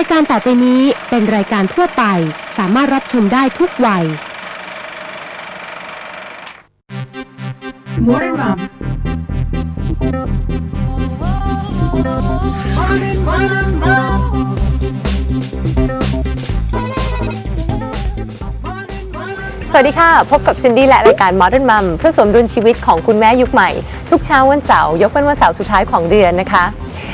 ายการต่อไปนี้เป็นรายการทั่วไป สามารถรับชมได้ทุกวัย Modern Mom. Modern, modern mom. สวัสดีค่ะ พบกับซินดี้และรายการ Modern Mom เพื่อสมดุลชีวิตของคุณแม่ยุคใหม่ ทุกเช้าวันเสาร์ยกเป็นวันเสาร์สุดท้ายของเดือนนะคะ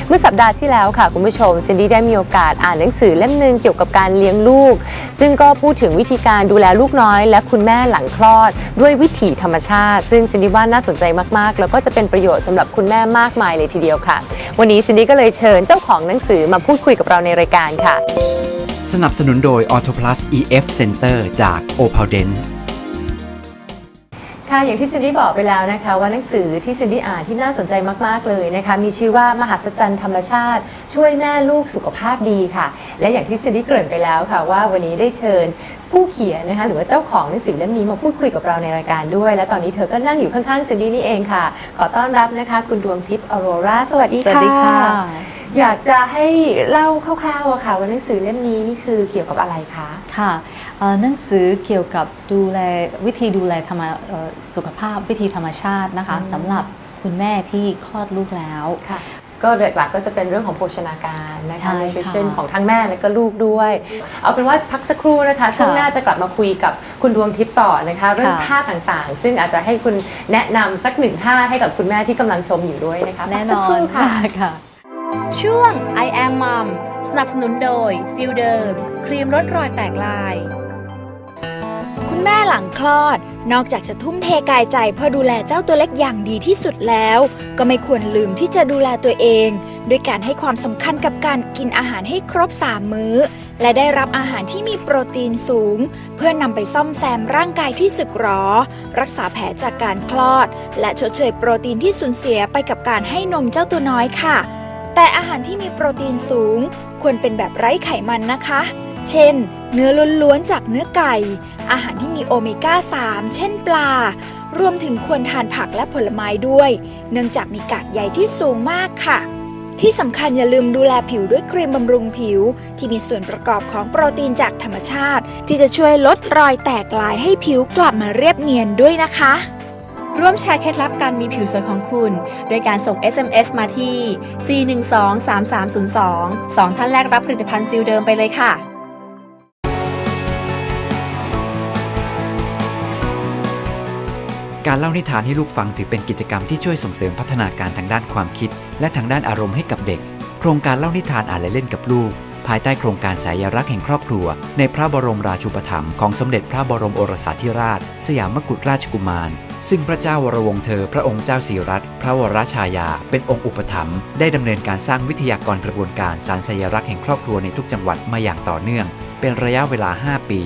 เมื่อสัปดาห์ที่แล้วค่ะคุณผู้ชมซินดี้ได้มีโอกาสอ่านหนังสือเล่มหนึ่งเกี่ยวกับการเลี้ยงลูก ซึ่งก็พูดถึงวิธีการดูแลลูกน้อย และคุณแม่หลังคลอด ด้วยวิถีธรรมชาติ ซึ่งซินดี้ว่าน่าสนใจมากๆ แล้วก็จะเป็นประโยชน์สำหรับคุณแม่มากมายเลยทีเดียวค่ะ วันนี้ซินดี้ก็เลยเชิญเจ้าของหนังสือมาพูดคุยกับเราในรายการค่ะ สนับสนุนโดย Auto Plus EF Center จาก o p a l d e n ค่ะอย่างที่ซินดี้บอกไปแล้วนะคะ ว่าหนังสือที่ซินดี้อ่านที่น่าสนใจมาก ๆ เลยนะคะมีชื่อว่ามหัศจรรย์ธรรมชาติ ช่วยแม่ลูกสุขภาพดีค่ะ และอย่างที่ซินดี้เกริ่นไปแล้วค่ะ ว่าวันนี้ได้เชิญผู้เขียนนะคะหรือว่าเจ้าของหนังสือเล่มนี้มาพูดคุยกับเราในรายการด้วย และตอนนี้เธอก็นั่งอยู่ข้างๆซินดี้นี่เองค่ะ ขอต้อนรับนะคะ คุณดวงทิพย์อโรราสวัสดีค่ะสวัสดีค่ะ อยากจะให้เล่าคร่าวๆอะค่ะว่าหนังสือเล่มนี้นี่คือเกี่ยวกับอะไรคะ ค่ะเอ่อหนังสือเกี่ยวกับดูแลวิธีดูแลธรรมเอ่อสุขภาพวิธีธรรมชาตินะคะอืม สำหรับคุณแม่ที่คลอดลูกแล้ว ค่ะ ก็หลักๆก็จะเป็นเรื่องของโภชนาการนะใช่คะ ค่ะ nutrition ของทั้งแม่และก็ลูกด้วย เอาเป็นว่าพักสักครู่นะคะช่วงหน้าจะกลับมาคุยกับคุณดวงทิพย์ต่อนะคะ เรื่องค่ะ ท่าต่างๆ ซึ่งอาจจะให้คุณแนะนำสักหนึ่งท่าให้กับคุณแม่ที่กำลังชมอยู่ด้วยนะคะแน่พักนสักอคนรู่ค่ะ ค่ะ ช่วง I am Mom สนับสนุนโดยซิลเดิมครีมลดรอยแตกลาย คุณแม่หลังคลอด นอกจากจะทุ่มเทกายใจเพื่อดูแลเจ้าตัวเล็กอย่างดีที่สุดแล้ว ก็ไม่ควรลืมที่จะดูแลตัวเอง ด้วยการให้ความสำคัญกับการกินอาหารให้ครบ 3 มื้อ และได้รับอาหารที่มีโปรตีนสูง เพื่อนำไปซ่อมแซมร่างกายที่สึกหรอ รักษาแผลจากการคลอด และชดเชยโปรตีนที่สูญเสียไปกับการให้นมเจ้าตัวน้อยค่ะ แต่อาหารที่มีโปรตีนสูง ควรเป็นแบบไร้ไขมันนะคะ เช่น เนื้อล้วนๆจากเนื้อไก่ อาหารที่มีโอเมก้า 3 เช่นปลา รวมถึงควรทานผักและผลไม้ด้วย เนื่องจากมีกากใยที่สูงมากค่ะ ที่สำคัญอย่าลืมดูแลผิวด้วยครีมบำรุงผิว ที่มีส่วนประกอบของโปรตีนจากธรรมชาติ ที่จะช่วยลดรอยแตกลายให้ผิวกลับมาเรียบเนียนด้วยนะคะ ร่วมแชร์เคล็ดลับการมีผิวสวยของคุณ โดยการส่ง SMS มาที่ 412-3302 2 ท่านแรกรับผลิตภัณฑ์ซิลเดิมไปเลยค่ะ การเล่านิทานให้ลูกฟังถือเป็นกิจกรรมที่ช่วยส่งเสริมพัฒนาการทางด้านความคิด และทางด้านอารมณ์ให้กับเด็ก โครงการเล่านิทานอ่านและเล่นกับลูก ภายใต้โครงการสายรักแห่งครอบครัว ในพระบรมราชูปถัมภ์ของสมเด็จพระบรมโอรสาธิราช สยามกุฎราชกุมาร ซึ่งพระเจ้าวรวงเธอพระองค์เจ้าสีรัตพระวรชายา เป็นองค์อุปถัมภ์ได้ดำเนินการสร้างวิทยากรกระบวนการสารสายรักแห่งครอบครัวในทุกจังหวัดมาอย่างต่อเนื่อง เป็นระยะเวลา 5 ปี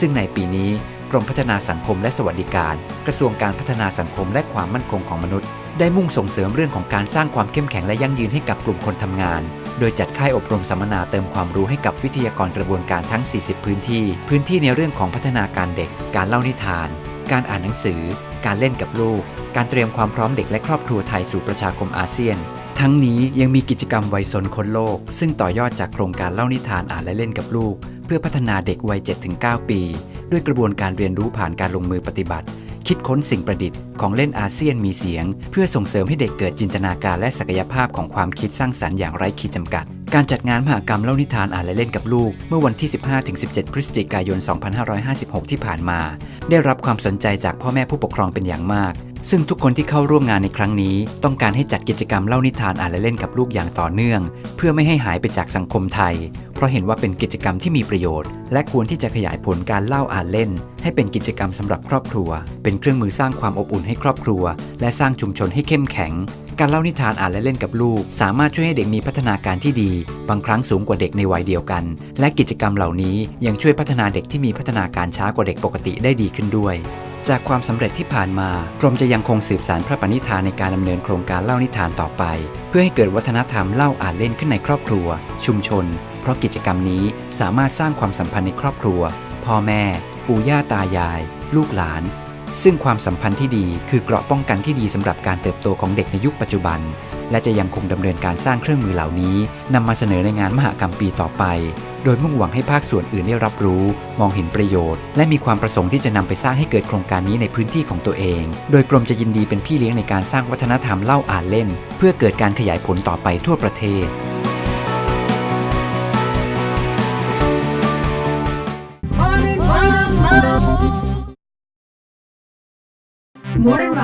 ซึ่งในปีนี้กรมพัฒนาสังคมและสวัสดิการ กระทรวงการพัฒนาสังคมและความมั่นคงของมนุษย์ ได้มุ่งส่งเสริมเรื่องของการสร้างความเข้มแข็งและยั่งยืนให้กับกลุ่มคนทำงาน โดยจัดค่ายอบรมสัมมนาเติมความรู้ให้กับวิทยากรกระบวนการทั้ง 40 พื้นที่ พื้นที่ในเรื่องของพัฒนาการเด็ก การเล่านิทาน การอ่านหนังสือ การเล่นกับลูก การเตรียมความพร้อมเด็กและครอบครัวไทยสู่ประชาคมอาเซียน ทั้งนี้ยังมีกิจกรรมวัยสนคนโลก ซึ่งต่อยอดจากโครงการเล่านิทานอ่านและเล่นกับลูก เพื่อพัฒนาเด็กวัย 7-9 ปี ด้วยกระบวนการเรียนรู้ผ่านการลงมือปฏิบัติ คิดค้นสิ่งประดิษฐ์ของเล่นอาเซียนมีเสียง เพื่อส่งเสริมให้เด็กเกิดจินตนาการและศักยภาพของความคิดสร้างสรรค์อย่างไร้ขีดจำกัด การจัดงานมหกรรมเล่านิทานอ่านและเล่นกับลูก เมื่อวันที่ 15-17 พฤศจิกายน 2556 ที่ผ่านมา ได้รับความสนใจจากพ่อแม่ผู้ปกครองเป็นอย่างมาก ซึ่งทุกคนที่เข้าร่วมงานในครั้งนี้ ต้องการให้จัดกิจกรรมเล่านิทานอ่านและเล่นกับลูกอย่างต่อเนื่อง เพื่อไม่ให้หายไปจากสังคมไทย เพราะเห็นว่าเป็นกิจกรรมที่มีประโยชน์ และควรที่จะขยายผลการเล่าอ่านเล่น ให้เป็นกิจกรรมสำหรับครอบครัว เป็นเครื่องมือสร้างความอบอุ่นให้ครอบครัว และสร้างชุมชนให้เข้มแข็ง การเล่านิทานอ่านและเล่นกับลูก สามารถช่วยให้เด็กมีพัฒนาการที่ดี บางครั้งสูงกว่าเด็กในวัยเดียวกัน และกิจกรรมเหล่านี้ยังช่วยพัฒนาเด็กที่มีพัฒนาการช้ากว่าเด็กปกติได้ดีขึ้นด้วยจากความสำเร็จที่ผ่านมากรมจะยังคงสืบสานพระปณิธานในการดำเนินโครงการเล่านิทานต่อไป เพื่อให้เกิดวัฒนธรรมเล่าอ่านเล่นขึ้นในครอบครัว ชุมชน เพราะกิจกรรมนี้สามารถสร้างความสัมพันธ์ในครอบครัว พ่อแม่ ปู่ย่าตายาย ลูกหลาน ซึ่งความสัมพันธ์ที่ดีคือเกราะป้องกันที่ดีสำหรับการเติบโตของเด็กในยุคปัจจุบัน และจะยังคงดำเนินการสร้างเครื่องมือเหล่านี้นำมาเสนอในงานมหกรรมปีต่อไป โดยมุ่งหวังให้ภาคส่วนอื่นได้รับรู้ มองเห็นประโยชน์ และมีความประสงค์ที่จะนำไปสร้างให้เกิดโครงการนี้ในพื้นที่ของตัวเอง โดยกรมจะยินดีเป็นพี่เลี้ยงในการสร้างวัฒนธรรมเล่าอ่านเล่น เพื่อเกิดการขยายผลต่อไปทั่วประเทศ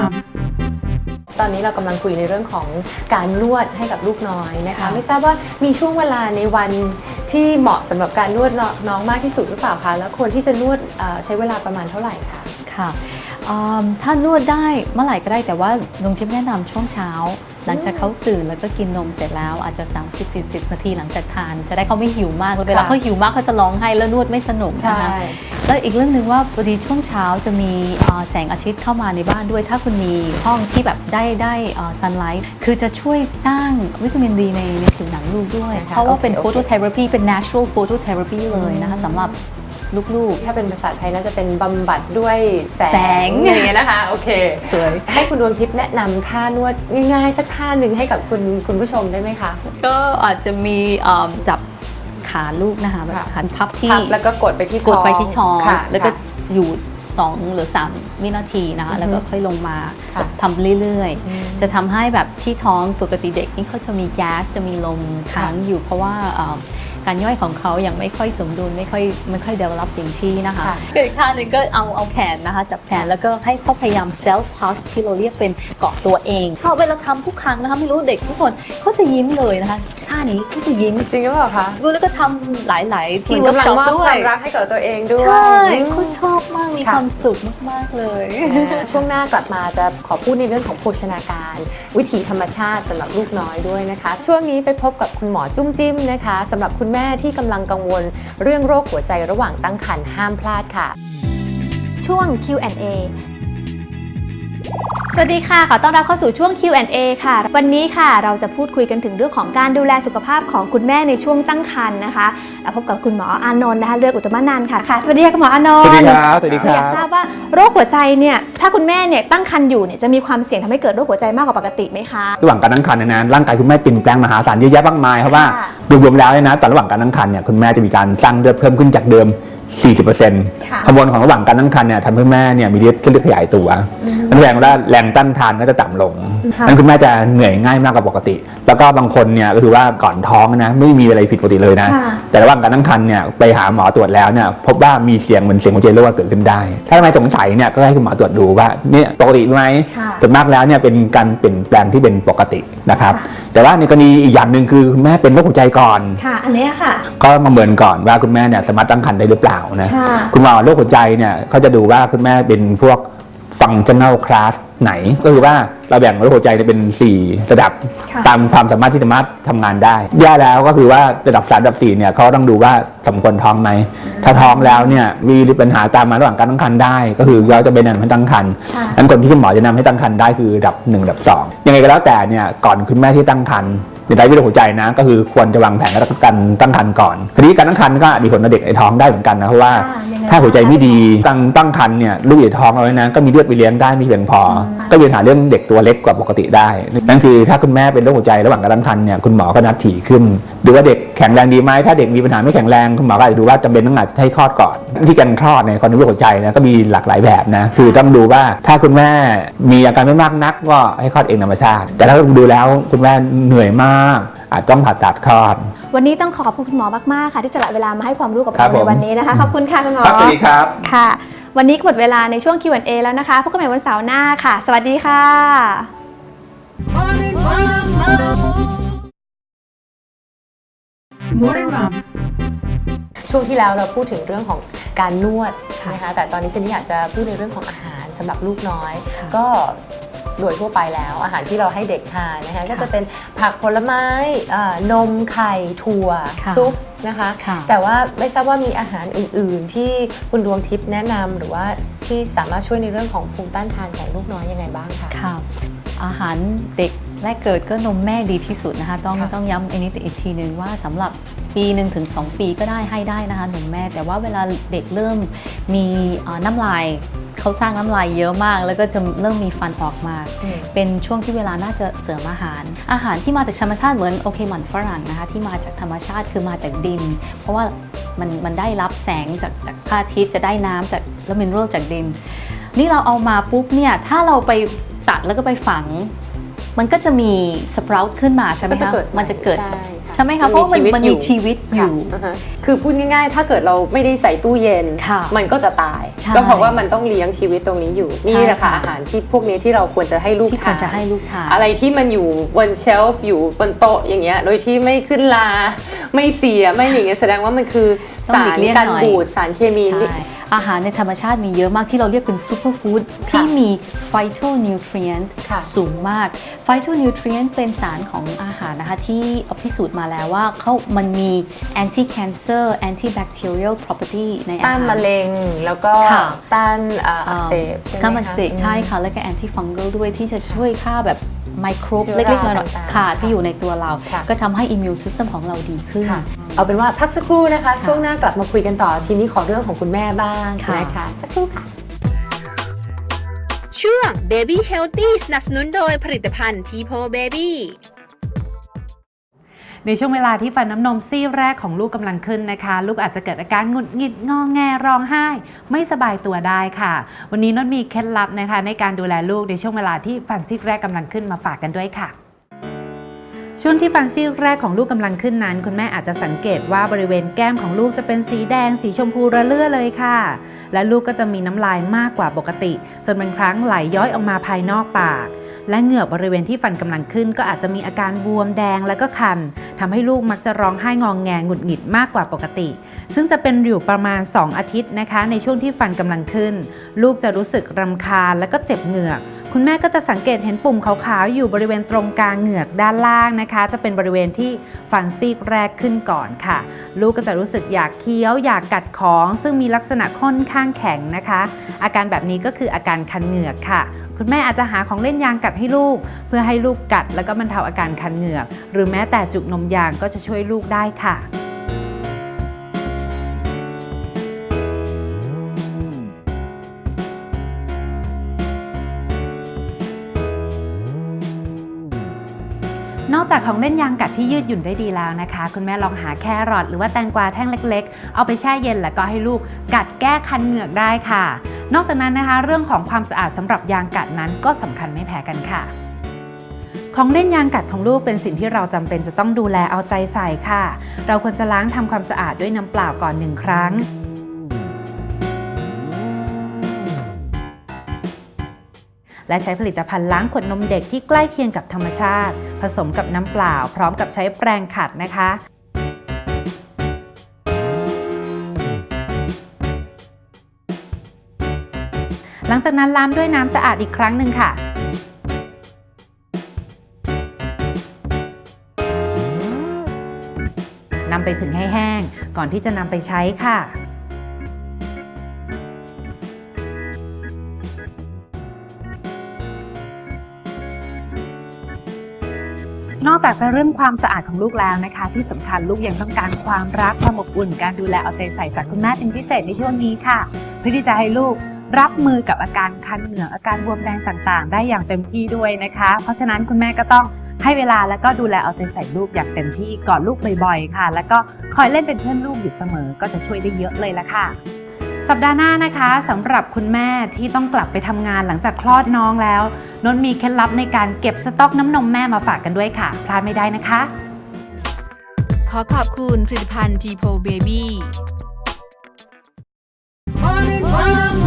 Modern Mom. ตอนนี้เรากำลังคุยในเรื่องของการนวดให้กับลูกน้อยนะคะค่ะไม่ทราบว่ามีช่วงเวลาในวันที่เหมาะสำหรับการนวดน้องมากที่สุดหรือเปล่าคะแล้วควรที่จะนวดเอ่อใช้เวลาประมาณเท่าไหร่คะค่ะอืมถ้านวดได้เมื่อไหร่ก็ได้แต่ว่าลุงทิพย์แนะนำช่วงเช้า หลังจากเขาตื่นแล้วก็กินนมเสร็จแล้วอาจจะ 30-40 นาทีหลังจากทาน จะได้เขาไม่หิวมากเวลาเขาหิวมากเขาจะร้องไห้แล้วนวดไม่สนุกนะคะแล้วอีกเรื่องหนึ่งว่าพอดีช่วงเช้าจะมีเอ่อแสงอาทิตย์เข้ามาในบ้านด้วย ถ้าคุณมีห้องที่แบบได้ได้ซันไลท์คือจะช่วยสร้างวิตามินดีในในผิวหนังลูกด้วยนะคะเพราะว่าเป็นโอเคโฟโตเทอราปีเป็น natural phototherapy เลยนะคะสำหรับ ลูกถ้าเป็นภาษาไทยน่าจะเป็นบำบัดด้วยแสแสงอย่างเงี้ยนะคะ โอเคๆสวย ให้คุณดวงทิพย์แนะนำท่านวดง่ายๆ สักท่าหนึ่งให้กับคุณคุณผู้ชมได้ไหมคะ ก็อาจจะมีเอิ่มจับขาลูกนะคะแบบค่ะ หันพับที่พับแล้วก็กดไปที่กดไปที่ช้อนค่ะแล้วก็ค่ะ อยู่ 2 หรือ 3 วินาทีนะคะอือฮึแล้วก็ค่อยลงมาค่ะ แบบทำเรื่อยอืมๆจะทำให้แบบที่ท้องปกติเด็กนี่เขาจะมีแก๊สจะมีลมค้างอยู่เพราะว่าเอ่อ การย่อยของเขายังไม่ค่อยสมดุลไม่ค่อยไม่ค่อยเดเวล o p อย่างที่นะคะค่ะก็อีกท่าหนึ่งก็เอาเอาแขนนะคะจับแขนแล้วก็ให้เขาพยายาม self touch ที่เราเรียกเป็นเกาะตัวเองเขาเวลาทำทุกครั้งนะคะไม่รู้เด็กทุกคนเขาจะยิ้มเลยนะคะท่านี้เขาจะยิ้มจริงหรือเปล่าคะรู้แล้วก็ทำหลายๆที่ที่กำลัง workshop มอบด้คววายมรักให้กับตัวเองด้วยใช่อืมเขาชอบ มากมีค่ะความสุขมาก ๆ เลยอ่าช่วงหน้ากลับมาจะขอพูดในเรื่องของโภชนาการ วิถีธรรมชาติสำหรับลูกน้อยด้วยนะคะ ช่วงนี้ไปพบกับคุณหมอจุ้มจิ้มนะคะสำหรับคุณแม่ที่กำลังกังวล เรื่องโรคหัวใจระหว่างตั้งครรภ์ห้ามพลาดค่ะ ช่วง Q&A สวัสดีค่ะ ขอต้อนรับเข้าสู่ช่วง Q&A ค่ะ วันนี้ค่ะ เราจะพูดคุยกันถึงเรื่องของการดูแลสุขภาพของคุณแม่ในช่วงตั้งครรภ์นะคะและพบกับคุณหมออานนท์นะคะเลือกอุตตมนันท์ค่ะค่ะ สวัสดีค่ะคุณหมออานนสวัสท์ดีครับสวัสดีคอยารักบทราบว่าโรคหัวใจเนี่ยถ้าคุณแม่เนี่ยตั้งครรภ์อยู่เนี่ยจะมีความเสี่ยงทำให้เกิดโรคหัวใจมากกว่าปกติไหมคะ ระหว่างการตั้งครรภ์เนยนะร่างกายคุณแม่เปลี่ยนแปลงมหาศาลเยอะแยะมากมายเพราะว่าค่ะ รวมๆแล้วเนี่ยนะตอนระหว่างการตั้งครรภ์เนี่ยคุณแม่จะมีการสร้างเลือดเพิ่มขึ้นจากเดิม 40%ค่ะขบวนของระหว่างการตั้งครรภ์เนี่ยทำให้แม่เนี่ยมีเลือดเลือดขยายตัวนั่นแสดงว่าแรงต้านทานก็จะต่ำลงค่ะนั้นคุณแม่จะเหนื่อยง่ายมากกว่าปกติ แล้วก็บางคนเนี่ยก็คือว่าก่อนท้องนะไม่มีอะไรผิดปกติเลยนะค่ะแต่ระหว่างการตั้งครรภ์เนี่ยไปหาหมอตรวจแล้วเนี่ยพบว่ามีเสียงเหมือนเสียงหัวใจรั่วเกิดขึ้นได้ ถ้าทำไมสงสัยเนี่ยก็ให้คุณหมอตรวจดูว่าเนี่ยปกติไหมค่ะส่วนมากแล้วเนี่ยเป็นการเปลี่ยนแปลงที่เป็นปกตินะครับค่ะแต่ว่าในกรณีอีกอย่างหนึ่งคือคุณแม่เป็นโรคหัวใจก่อนค่ะอันเนี้ยค่ะก็มาเมินก่อนว่าคุณแม่เนี่ยสามารถตั้งครรภ์ได้หรือเปล่านะค่ะคุณหมอโรคหัวใจเนี่ยเขาจะดูว่าคุณแม่เป็นพวก functional class ไหน ก็คือว่าเราแบ่งโรคหัวใจเนี่ยเป็น 4 ระดับค่ะตามความสามารถที่สามารถทำงานได้แย่แล้วก็คือว่าระดับ3ระดับ4เนี่ยเขาต้องดูว่าสมควรท้องไหมถ้าท้องแล้วเนี่ยมีปัญหาตามมาระหว่างการตั้งครรภ์ได้ ก็คือเราจะเป็นแนะนำให้ตั้งครรภ์ค่ะนั้นคนที่คุณหมอจะนำให้ตั้งครรภ์ได้คือระดับ1ระดับ2ยังไงก็แล้วแต่เนี่ยก่อนคุณแม่ที่ตั้งครรภ์ เป็นไรวิโรคหัวใจนะก็คือควรจะวางแผนการตั้งครรภ์ก่อนทีนี้การตั้งครรภ์ก็มีผลต่อเด็กในท้องได้เหมือนกันนะเพราะว่าค่ะยังไงถ้าหัวใจไม่ดีตั้งตั้งครรภ์เนี่ยลูกในท้องเอาไว้นะก็มีเลือดไปเลี้ยงได้ไม่เพียงพอ ก็มีปัญหาเรื่องเด็กตัวเล็กกว่าปกติได้นั่นคือถ้าคุณแม่เป็นโรคหัวใจระหว่างการตั้งครรภ์เนี่ยคุณหมอก็นัดถี่ขึ้น ดูว่าเด็กแข็งแรงดีไหมถ้าเด็กมีปัญหาไม่แข็งแรงคุณหมอก็อาจจะดูว่าจำเป็นต้องอาจจะให้คลอดก่อนวิธีการคลอดในคนที่เป็นโรคหัวใจนะก็มีหลากหลายแบบนะคือต้องดูว่าถ้าคุณแม่มีอาการไม่มากนักก็ให้คลอดเองธรรมชาติ แต่ถ้าดูแล้วคุณแม่เหนื่อยมากอาจต้องผ่าตัดคลอด วันนี้ต้องขอบคุณคุณหมอมากๆค่ะ ที่สละเวลามาให้ความรู้กับครัเราบผม ในวันนี้นะคะ ขอบคุณค่ะคุณหมอครับสวัสดีครับ ค่ะ วันนี้ก็หมดเวลาในช่วง Q&A แล้วนะคะพบกันใหม่วันเสาร์หน้าค่ะ สวัสดีค่ะ Modern Mom. Modern Mom. ช่วงที่แล้วเราพูดถึงเรื่องของการนวดนะคะแต่ตอนนี้ฉันอยากจะพูดในเรื่องของอาหารสำหรับลูกน้อย ก็ โดยทั่วไปแล้ว อาหารที่เราให้เด็กทานนะคะก็จะเป็นผักผลไม้อ่านมไข่ถั่วค่ะซุปนะคะค่ะแต่ว่าไม่ทราบว่ามีอาหารอื่น ๆ ที่คุณดวงทิพย์แนะนำหรือว่าที่สามารถช่วยในเรื่องของภูมิต้านทานของลูกน้อยยังไงบ้างคะค่ะอาหารเด็กแรกเกิดก็นมแม่ดีที่สุดนะคะต้องค่ะต้องย้ำอันนี้อีกทีหนึ่งว่าสำหรับปีหนึ่งถึง2ปีก็ได้ให้ได้นะคะนมแม่ แต่ว่าเวลาเด็กเริ่มมีเอ่อน้ำลาย เขาสร้างน้ำลายเยอะมาก แล้วก็จะเริ่มมีฟันออกมาอืมเป็นช่วงที่เวลาน่าจะเสริมอาหาร อาหารที่มาจากธรรมชาติเหมือนโอเคหมันฝรั่งนะคะที่มาจากธรรมชาติคือมาจากดิน เพราะว่ามันมันได้รับแสงจากจากพระอาทิตย์จะได้น้ำจากแล้วมินเนอรัลจากดิน นี่เราเอามาปุ๊บเนี่ยถ้าเราไปตัดแล้วก็ไปฝัง มันก็จะมีสปร u ตขึ้นมาใช่ไหมก็จะคะเกิดมันจะเกิด ใช่ค่ะใช่ไหมคะเพราะว่ามันมันมีชีวิตอค่ะยู่อ่าฮะคือพูดง่ายๆ ถ้าเกิดเราไม่ได้ใส่ตู้เย็นค่ะมันก็จะตายใช่ก็เพราะว่ามันต้องเลี้ยงชีวิตตรงนี้อยู่ นี่แหละค่ะใช่ค่ะอาหารที่พวกนี้ที่เราควรจะให้ลูกที่ควรทานจะให้ลูกทานอะไรที่มันอยู่บนเชลฟ์อยู่บนโต๊ะอย่างเงี้ย โดยที่ไม่ขึ้นลา ไม่เสียไม่อย่างเงี้ยแสดงว่ามันคือต้องสาหลีรกเลี่ยงการหน่อยบูดสารเคมีใช่ อาหารในธรรมชาติมีเยอะมากที่เราเรียกเป็นซูเปอร์ฟู้ดค่ะที่มี phytonutrient ค่ะสูงมาก phytonutrient เป็นสารของอาหารนะคะที่พิสูจน์มาแล้วว่าเขามันมี anti cancer anti bacterial property ในอาหารต้านมะเร็งแล้วก็ค่ะต้านอ่าอักเสบใช่ไหมข้ามันเสกคะใช่ค่ะ แล้วก็ anti fungal ด้วยที่จะช่วยฆ่าแบบ ไมโครบเชื้อเล็กๆราน้อยต่างๆๆค่ะค่ะที่อยู่ในตัวเราค่ะก็ทำให้ immune system ของเราดีขึ้นค่ะเอาเป็นว่าพักสักครู่นะคะ ช่วงหน้ากลับมาคุยกันต่อทีนี้ขอเรื่องของคุณแม่บ้างค่ะนะคะสักครู่ค่ะช่วง Baby Healthy สนับสนุนโดยผลิตภัณฑ์ทีโพเบบี้ ในช่วงเวลาที่ฟันน้ำนมซี่แรกของลูกกำลังขึ้นนะคะ ลูกอาจจะเกิดอาการหงุดหงิดงอแงร้องไห้ ไม่สบายตัวได้ค่ะ วันนี้นนมีเคล็ดลับนะคะ ในการดูแลลูกในช่วงเวลาที่ฟันซี่แรกกำลังขึ้นมาฝากกันด้วยค่ะช่วงที่ฟันซี่แรกของลูกกำลังขึ้นนั้น คุณแม่อาจจะสังเกตว่าบริเวณแก้มของลูกจะเป็นสีแดง สีชมพูระเลื่อเลยค่ะ และลูกก็จะมีน้ำลายมากกว่าปกติ จนบางครั้งไหลย้อยออกมาภายนอกปาก และเหงือกบริเวณที่ฟันกำลังขึ้น ก็อาจจะมีอาการบวมแดงและก็คันทำให้ลูกมักจะร้องไห้งองแงหงุดหงิดมากกว่าปกติ ซึ่งจะเป็นอยู่ประมาณ 2 อาทิตย์นะคะ ในช่วงที่ฟันกำลังขึ้น ลูกจะรู้สึกรำคาญและก็เจ็บเหงือก คุณแม่ก็จะสังเกตเห็นปุ่มขาวๆอยู่บริเวณตรงกลางเหงือกด้านล่างนะคะ จะเป็นบริเวณที่ฟันซีกแรกขึ้นก่อนค่ะ ลูกก็จะรู้สึกอยากเคี้ยว อยากกัดของ ซึ่งมีลักษณะค่อนข้างแข็งนะคะ อาการแบบนี้ก็คืออาการคันเหงือกค่ะ คุณแม่อาจจะหาของเล่นยางกัดให้ลูก เพื่อให้ลูกกัด แล้วก็บรรเทาอาการคันเหงือก หรือแม้แต่จุกนมยางก็จะช่วยลูกได้ค่ะ ของเล่นยางกัดที่ยืดหยุ่นได้ดีแล้วนะคะ คุณแม่ลองหาแครอทหรือว่าแตงกวาแท่งเล็ก ๆ เอาไปแช่เย็นแล้วก็ให้ลูกกัดแก้คันเหงือกได้ค่ะ นอกจากนั้นนะคะ เรื่องของความสะอาดสำหรับยางกัดนั้นก็สำคัญไม่แพ้กันค่ะของเล่นยางกัดของลูกเป็นสิ่งที่เราจำเป็นจะต้องดูแลเอาใจใส่ค่ะ เราควรจะล้างทำความสะอาดด้วยน้ำเปล่าก่อนหนึ่งครั้ง และใช้ผลิตภัณฑ์ล้างขวดนมเด็กที่ใกล้เคียงกับธรรมชาติ ผสมกับน้ำเปล่า พร้อมกับใช้แปรงขัดนะคะหลังจากนั้นล้างด้วยน้ำสะอาดอีกครั้งหนึ่งค่ะ นำไปผึ่งให้แห้งก่อนที่จะนำไปใช้ค่ะ นอกจากจะเรื่องความสะอาดของลูกแล้วนะคะ ที่สำคัญลูกยังต้องการความรักความอบอุ่น การดูแลเอาใจใส่จากคุณแม่เป็นพิเศษในช่วงนี้ค่ะ เพื่อที่จะให้ลูกรับมือกับอาการคันเหนือกอาการบวมแดงต่างๆ ได้อย่างเต็มที่ด้วยนะคะ เพราะฉะนั้นคุณแม่ก็ต้องให้เวลาแล้วก็ดูแลเอาใจใส่ลูกอย่างเต็มที่กอดลูกบ่อยๆ ค่ะ แล้วก็คอยเล่นเป็นเพื่อนลูกอยู่เสมอก็จะช่วยได้เยอะเลยละค่ะ สัปดาห์หน้านะคะสำหรับคุณแม่ที่ต้องกลับไปทำงานหลังจากคลอดน้องแล้วนนมีเคล็ดลับในการเก็บสต็อกน้ำนมแม่มาฝากกันด้วยค่ะ พลาดไม่ได้นะคะ ขอขอบคุณผลิตภัณฑ์ทีโพเบบี้ Modern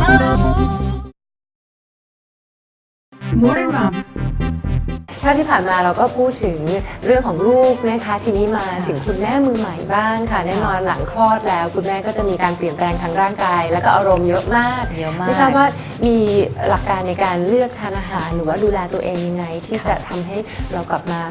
Mama. Modern Mom. ถ้าที่ผ่านมาเราก็พูดถึงเรื่องของลูกนะคะทีนี้มาถึงคุณแม่มือใหม่บ้างค่ะแน่นอนหลังคลอดแล้ว คุณแม่ก็จะมีการเปลี่ยนแปลงทางร่างกาย แล้วก็อารมณ์เยอะมากเยอะมากไม่ทราบว่ามีหลักการในการเลือกทานอาหารหรือว่าดูแลตัวเองยังไง ที่จะทำให้เรากลับมา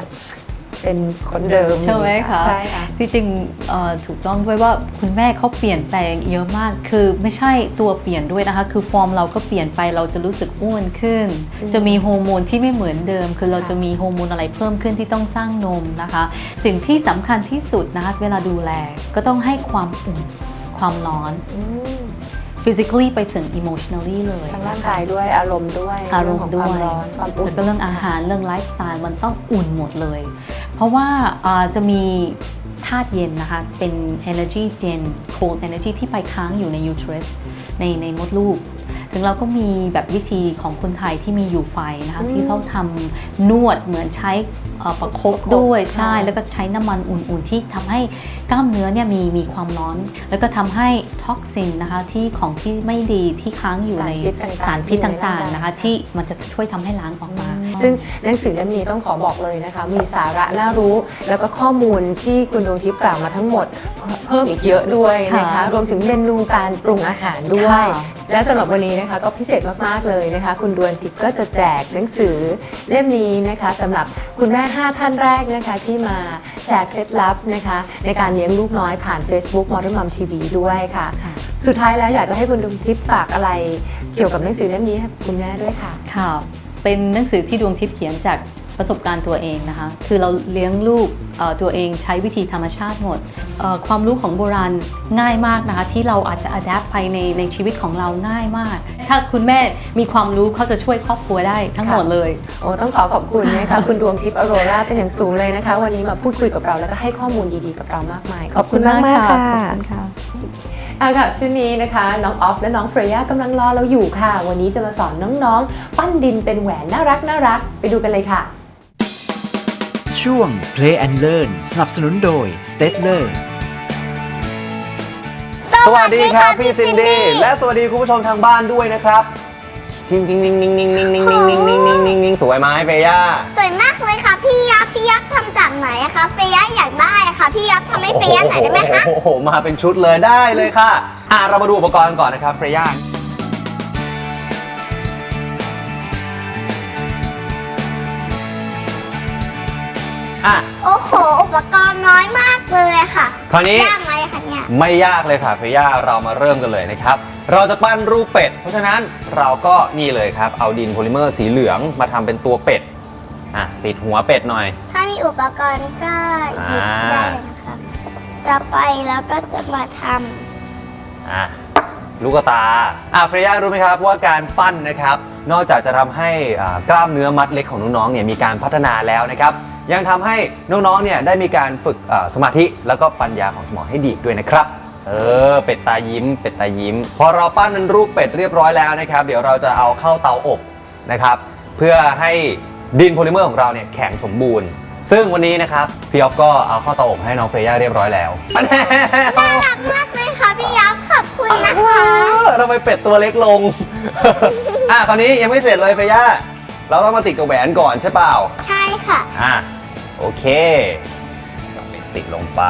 เป็นคนเดิมใช่ไหมคะใช่ค่ะที่จริงเอ่อถูกต้องด้วยว่าคุณแม่เขาเปลี่ยนแปลงเยอะมาก คือไม่ใช่ตัวเปลี่ยนด้วยนะคะ คือฟอร์มเราก็เปลี่ยนไปเราจะรู้สึกอ้วนขึ้นอืมจะมีฮอร์โมนที่ไม่เหมือนเดิม คือเราค่ะจะมีฮอร์โมนอะไรเพิ่มขึ้นที่ต้องสร้างนมนะคะ สิ่งที่สำคัญที่สุดนะคะเวลาดูแลก็ต้องให้ความอุ่นความร้อนอืมไฟ physically ไปถึง emotionally เลยทั้งร่างนะคะกายด้วยอารมณ์ด้วย อารมณ์ด้วยเรื่องของความร้อนความอุ่นแล้วก็เรื่องอาหารเรื่องไลฟ์สไตล์มันต้องอุ่นหมดเลย เพราะว่าอ่าจะมีธาตุเย็นนะคะ เป็น energy เย็น cold energy ที่ไปค้างอยู่ใน uterus ในในมดลูก ถึงเราก็มีแบบวิธีของคนไทยที่มีอยู่ไฟนะคะ ที่เขาทำนวดเหมือนใช้เอ่อประคบด้วยใช่ แล้วก็ใช้น้ำมันอุ่นๆ ที่ทำให้กล้ามเนื้อเนี่ยมีมีความร้อน แล้วก็ทำให้ท็อกซินนะคะที่ของที่ไม่ดีที่ค้างอยู่ในสารพิษต่างๆสารพิษต่างๆนะคะ ที่มันจะช่วยทำให้ล้างออกมา ซึ่งหนังสือเล่มนี้ต้องขอบอกเลยนะคะ มีสาระน่ารู้ แล้วก็ข้อมูลที่คุณดวงทิพย์กล่าวมาทั้งหมดเพิ่มอีกเยอะด้วยนะคะค่ะรวมถึงเมนูการปรุงอาหารด้วยค่ะและสำหรับวันนี้นะคะก็พิเศษมากๆเลยนะคะ คุณดวงทิพย์ก็จะแจกหนังสือเล่มนี้นะคะสำหรับคุณแม่ 5 ท่านแรกนะคะที่มาแชร์เคล็ดลับนะคะ ในการเลี้ยงลูกน้อยผ่าน Facebook Modern Mom TV ด้วยค่ะค่ะสุดท้ายแล้วอยากจะให้คุณดวงทิพย์ฝากอะไร เกี่ยวกับหนังสือเล่มนี้ให้คุณแม่ด้วยค่ะค่ะ เป็นหนังสือที่ดวงทิพย์เขียนจากประสบการณ์ตัวเองนะคะ คือเราเลี้ยงลูกเอ่อตัวเองใช้วิธีธรรมชาติหมดเอ่อความรู้ของโบราณง่ายมากนะคะ ที่เราอาจจะอัดแอปไปในในชีวิตของเราง่ายมาก ถ้าคุณแม่มีความรู้เขาจะช่วยครอบครัวได้ทั้งหมดเลย โอ้ต้องขอขอบคุณนะคะคุณดวงทิพย์อโรราเป็นอย่างสูงเลยนะคะ วันนี้มาพูดคุยกับเราแล้วก็ให้ข้อมูลดีๆกับเรามากมาย ขอบคุณมากมากๆค่ะขอบคุณค่ะ เอาค่ะช่วงนี้นะคะน้องออฟและน้องเฟรย่ากำลังรอเราอยู่ค่ะ วันนี้จะมาสอนน้องๆ ปั้นดินเป็นแหวนน่ารักน่ารักไปดูกันเลยค่ะ ช่วง Play and Learn สนับสนุนโดย s t e d l e r สวัสดีครับพี่ซินดี้และสวัสดีคุณผู้ชมทางบ้านด้วยนะครับ จริงจริงนิ่งนิ่งนิ่งนิ่งนิ่งนิ่งนิ่งนิ่งนิ่งนิ่งนิ่งสวยไหมเฟย่าสวยมากเลยค่ะพี่ยักษ์พี่ยักษ์ทำจากไหนอะคะเฟย่าอยากได้อะค่ะพี่ยักษ์ทำให้เฟย่าหน่อยได้ไหมคะโอ้โหมาเป็นชุดเลยได้เลยค่ะอะเรามาดูอุปกรณ์ก่อนนะครับเฟย่าอะโอ้โหอุปกรณ์น้อยมากเลยค่ะคราวนี้ยากไหมคะเนี่ย ไม่ยากเลยค่ะเฟย่าเรามาเริ่มกันเลยนะครับ เราจะปั้นรูปเป็ด เพราะฉะนั้นเราก็นี่เลยครับ เอาดินโพลิเมอร์สีเหลืองมาทำเป็นตัวเป็ดอะติดหัวเป็ดหน่อย ถ้ามีอุปกรณ์ก็หยิบได้เลยนะคะต่อไปแล้วก็จะมาทอะลูกตาอะเฟรย่ารู้ไหมครับว่าการปั้นนะครับ นอกจากจะทำให้อ่ากล้ามเนื้อมัดเล็กของน้องๆเนี่ยมีการพัฒนาแล้วนะครับ ยังทำให้น้องๆเนี่ยได้มีการฝึกอ่าสมาธิแล้วก็ปัญญาของสมองให้ดีอีกด้วยนะครับ เออ เป็ดตายิ้ม เป็ดตายิ้ม พอเราปั้นเป็นรูปเป็ดเรียบร้อยแล้วนะครับ เดี๋ยวเราจะเอาเข้าเตาอบนะครับ เพื่อให้ดินโพลิเมอร์ของเราเนี่ยแข็งสมบูรณ์ ซึ่งวันนี้นะครับพี่อ๊อฟก็เอาเข้าเตาอบให้น้องเฟรย่าเรียบร้อยแล้วำน่ารักมากเลยค่ะพี่ยักษ์ขอบคุณนะคะทำไมเป็ดตัวเล็กลง อะตอนนี้ยังไม่เสร็จเลยเฟย่า เราต้องมาติดกับแหวนก่อนใช่เปล่า ใช่ค่ะ อะ โอเคเราไปติดลงไป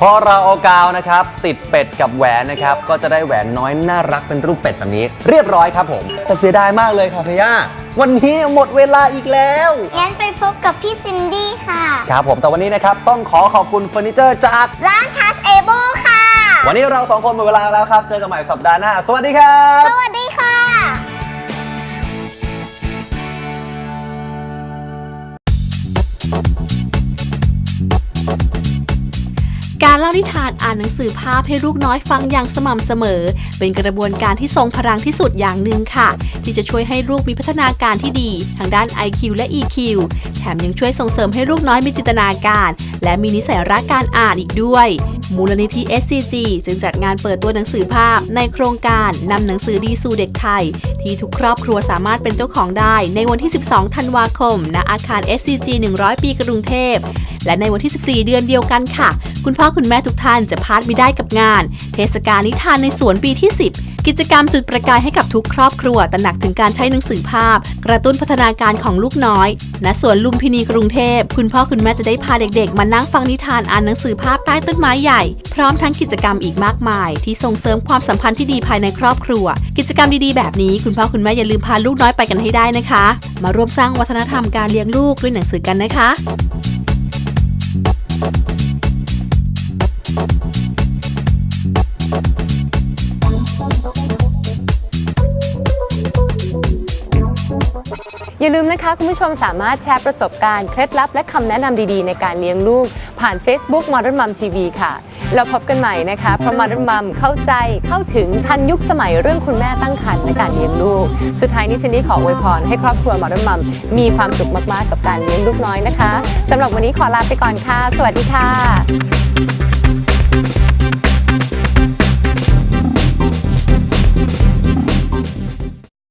พอเราเอากาวนะครับ ติดเป็ดกับแหวนนะครับ ก็จะได้แหวนน้อยน่ารักเป็นรูปเป็ดแบบนี้ เรียบร้อยครับผมแต่เสียดายมากเลยค่ะเฟย่าวันนี้หมดเวลาอีกแล้วงั้นไปพบกับพี่ซินดี้ค่ะ ครับผมแต่วันนี้นะครับ ต้องขอขอบคุณเฟอร์นิเจอร์จากร้าน Touch Able ค่ะ วันนี้เราสองคนหมดเวลาแล้วครับ เจอกันใหม่สัปดาห์หน้า สวัสดีครับสวัสดีานิทานอ่านหนังสือภาพให้ลูกน้อยฟังอย่างสม่ำเสมอ เป็นกระบวนการที่ทรงพลังที่สุดอย่างหนึ่งค่ะ ที่จะช่วยให้ลูกมีพัฒนาการที่ดี ทางด้าน IQ และ EQ แถมยังช่วยส่งเสริมให้ลูกน้อยมีจินตนาการ และมีนิสัยรักการอ่านอีกด้วย มูลนิธิ SCG จึงจัดงานเปิดตัวหนังสือภาพ ในโครงการนำหนังสือดีสู่เด็กไทย ที่ทุกครอบครัวสามารถเป็นเจ้าของได้ ในวันที่ 12 ธันวาคม ณ อาคาร SCG 100 ปีกรุงเทพ และในวันที่ 14 เดือนเดียวกันค่ะ คุณพ่อคุณแม่ทุกท่านจะพลาดไม่ได้กับงาน เทศกาลนิทานในสวนปีที่ 10กิจกรรมจุดประกายให้กับทุกครอบครัวตระหนักถึงการใช้หนังสือภาพ กระตุ้นพัฒนาการของลูกน้อย ณ สวนลุมพินีกรุงเทพ คุณพ่อคุณแม่จะได้พาเด็กๆ มานั่งฟังนิทานอ่านหนังสือภาพใต้ต้นไม้ใหญ่ พร้อมทั้งกิจกรรมอีกมากมาย ที่ส่งเสริมความสัมพันธ์ที่ดีภายในครอบครัว กิจกรรมดีๆแบบนี้ คุณพ่อคุณแม่อย่าลืมพาลูกน้อยไปกันให้ได้นะคะ มาร่วมสร้างวัฒนธรรมการเลี้ยงลูกด้วยหนังสือกันนะคะ อย่าลืมนะคะ คุณผู้ชมสามารถแชร์ประสบการณ์ เคล็ดลับและคำแนะนำดีๆ ในการเลี้ยงลูก ผ่าน Facebook Modern Mom TV ค่ะ เราพบกันใหม่นะคะเพราะมารดาม่เข้าใจเข้าถึงทันยุคสมัยเรื่องคุณแม่ตั้งครรภ์และการเลี้ยงลูก สุดท้ายนี้ชินดี้ขออวยพรให้ครอบครัวมารดาม่มีความสุขมากๆกับการเลี้ยงลูกน้อยนะคะสำหรับวันนี้ขอลาไปก่อนค่ะ สวัสดีค่ะ